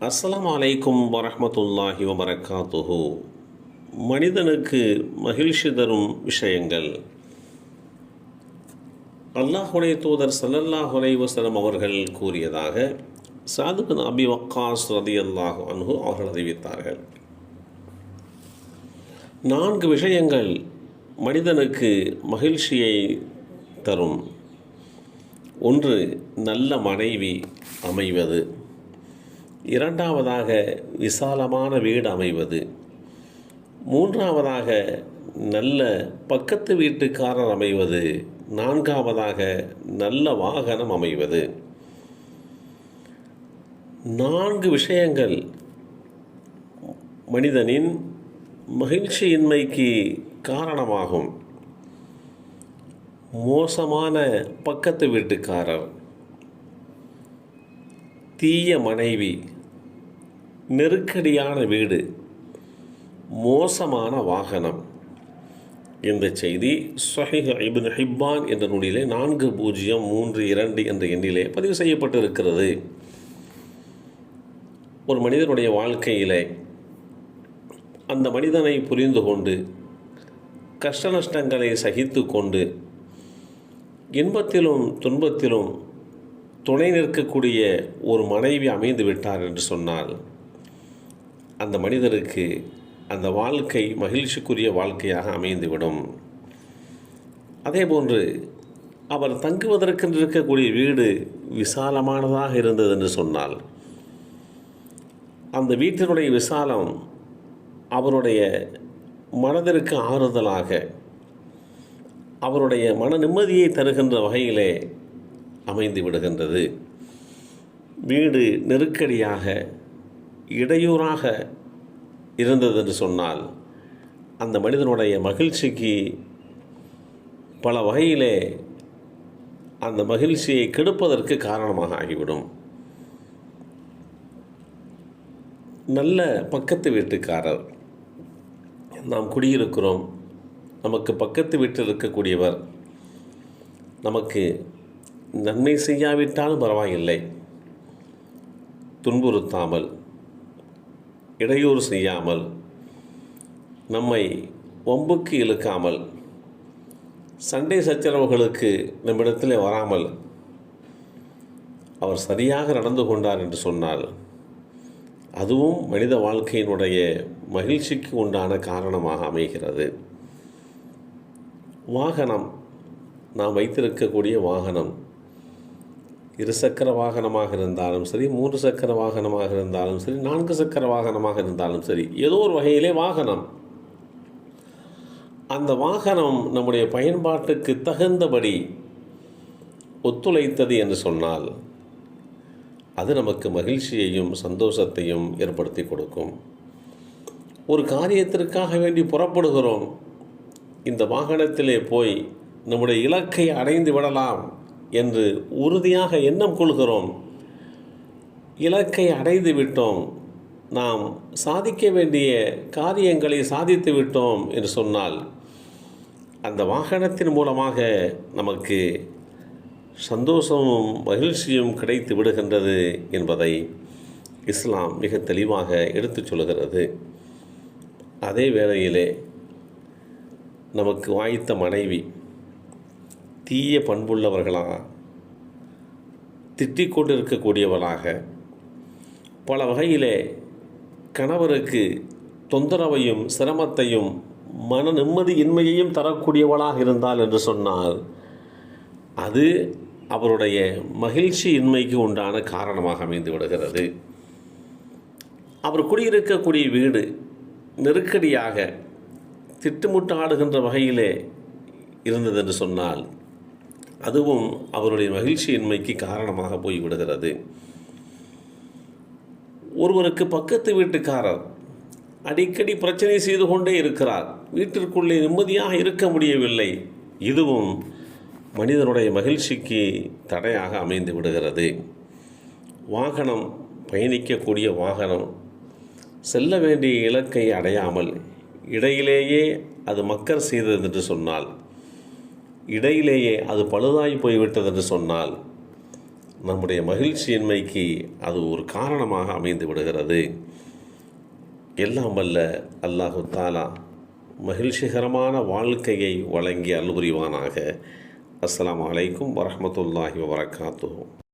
அஸ்லாம் அலைக்கும் வரமத்துல்லாஹி வபரகாத்துஹு. மனிதனுக்கு மகிழ்ச்சி தரும் விஷயங்கள். அல்லாஹுடைய தூதர் ஸல்லல்லாஹு அலைஹி அவர்கள் கூறியதாக சாதுபின் அபி வக்காஸ் ரதி அல்லாஹு அன்ஹு அவர்கள் அறிவித்தார்கள். நான்கு விஷயங்கள் மனிதனுக்கு மகிழ்ச்சியை தரும். ஒன்று நல்ல மனைவி அமைவது. இரண்டாவதாக விசாலமான வீடு அமைவது. மூன்றாவதாக நல்ல பக்கத்து வீட்டுக்காரர் அமைவது. நான்காவதாக நல்ல வாகனம் அமைவது. நான்கு விஷயங்கள். மனிதனின் மகிழ்ச்சியின்மைக்கு காரணமாகும். மோசமான பக்கத்து வீட்டுக்காரர். தீய மனைவி. நெருக்கடியான வீடு மோசமான வாகனம் இந்த செய்தி சொஹிஹ் இபின் ஹிப்பான் என்ற நூலிலே நான்கு பூஜ்ஜியம் மூன்று இரண்டு என்ற எண்ணிலே பதிவு செய்யப்பட்டிருக்கிறது. ஒரு மனிதனுடைய வாழ்க்கையிலே அந்த மனிதனை புரிந்து கொண்டு கஷ்ட நஷ்டங்களை சகித்து கொண்டு இன்பத்திலும் துன்பத்திலும் துணை நிற்கக்கூடிய ஒரு மனைவி அமைந்து விட்டார் என்று சொன்னால் அந்த மனிதருக்கு அந்த வாழ்க்கை மகிழ்ச்சிக்குரிய வாழ்க்கையாக அமைந்துவிடும். அதேபோன்று அவர் தங்குவதற்கு இருக்கக்கூடிய வீடு விசாலமானதாக இருந்தது என்று சொன்னால் அந்த வீட்டினுடைய விசாலம் அவருடைய மனதிற்கு ஆறுதலாக அவருடைய மன நிம்மதியை தருகின்ற வகையிலே அமைந்து விடுகின்றது வீடு நெருக்கடியாக இடையூறாக இருந்தது என்று சொன்னால் அந்த மனிதனுடைய மகிழ்ச்சிக்கு பல வகையிலே அந்த மகிழ்ச்சியை கெடுப்பதற்கு காரணமாக ஆகிவிடும். நல்ல பக்கத்து வீட்டுக்காரர் நாம் குடியிருக்கிறோம் நமக்கு பக்கத்து வீட்டில் இருக்கக்கூடியவர் நமக்கு நன்மை செய்யாவிட்டாலும் பரவாயில்லை துன்புறுத்தாமல் இடையூறு செய்யாமல் நம்மை வம்புக்கு இழுக்காமல் சண்டை சச்சரவுகளுக்கு நம்மிடத்தில் வராமல் அவர் சரியாக நடந்து கொண்டார் என்று சொன்னால் அதுவும் மனித வாழ்க்கையினுடைய மகிழ்ச்சிக்கு உண்டான காரணமாக அமைகிறது. வாகனம் நாம் வைத்திருக்கக்கூடிய வாகனம் இருசக்கர வாகனமாக இருந்தாலும் சரி மூன்று சக்கர வாகனமாக இருந்தாலும் சரி நான்கு சக்கர வாகனமாக இருந்தாலும் சரி ஏதோ ஒரு வகையிலே வாகனம். அந்த வாகனம் நம்முடைய பயன்பாட்டுக்கு தகுந்தபடி ஒத்துழைத்தது என்று சொன்னால் அது நமக்கு மகிழ்ச்சியையும் சந்தோஷத்தையும் ஏற்படுத்தி கொடுக்கும். ஒரு காரியத்திற்காக வேண்டி புறப்படுகிறோம் இந்த வாகனத்திலே போய் நம்முடைய இலக்கை அடைந்து விடலாம். என்று உறுதியாக எண்ணம் கொள்கிறோம். இலக்கை அடைந்து விட்டோம். நாம் சாதிக்க வேண்டிய காரியங்களை சாதித்து விட்டோம் என்று சொன்னால் அந்த வாகனத்தின் மூலமாக நமக்கு சந்தோஷமும் மகிழ்ச்சியும் கிடைத்து விடுகின்றது என்பதை இஸ்லாம் மிக தெளிவாக எடுத்துச் சொல்கிறது அதே வேளையிலே நமக்கு வாய்த்த மனைவி தீய பண்புள்ளவர்களாக திட்டிக் கொண்டிருக்கக்கூடியவளாக. பல வகையிலே கணவருக்கு தொந்தரவையும் சிரமத்தையும் மன நிம்மதியின்மையையும் தரக்கூடியவளாக இருந்தால் என்று சொன்னால் அது அவருடைய மகிழ்ச்சி இன்மைக்கு உண்டான காரணமாக அமைந்து விடுகிறது. அவர் குடியிருக்கக்கூடிய வீடு நெருக்கடியாக திட்டுமுட்டாடுகின்ற வகையிலே இருந்தது என்று சொன்னால் அதுவும் அவருடைய மகிழ்ச்சியின்மைக்கு காரணமாக போய்விடுகிறது. ஒருவருக்கு பக்கத்து வீட்டுக்காரர் அடிக்கடி பிரச்சனை செய்து கொண்டே இருக்கிறார். வீட்டிற்குள்ளே நிம்மதியாக இருக்க முடியவில்லை. இதுவும் மனிதனுடைய மகிழ்ச்சிக்கு தடையாக அமைந்து விடுகிறது. வாகனம் பயணிக்கக்கூடிய வாகனம் செல்ல வேண்டிய இலக்கை அடையாமல் இடையிலேயே அது மக்கர் செய்தது என்று சொன்னால் இடையிலேயே அது பழுதாகி போய்விட்டது என்று சொன்னால் நம்முடைய மகிழ்ச்சியின்மைக்கு அது ஒரு காரணமாக அமைந்து விடுகிறது. எல்லாம் வல்ல அல்லாஹு தாலா மகிழ்ச்சிகரமான வாழ்க்கையை வழங்கி அல்புரிவானாக அஸ்லாம் வலைக்கும் வரமத்துல்லாஹி வரகாத்து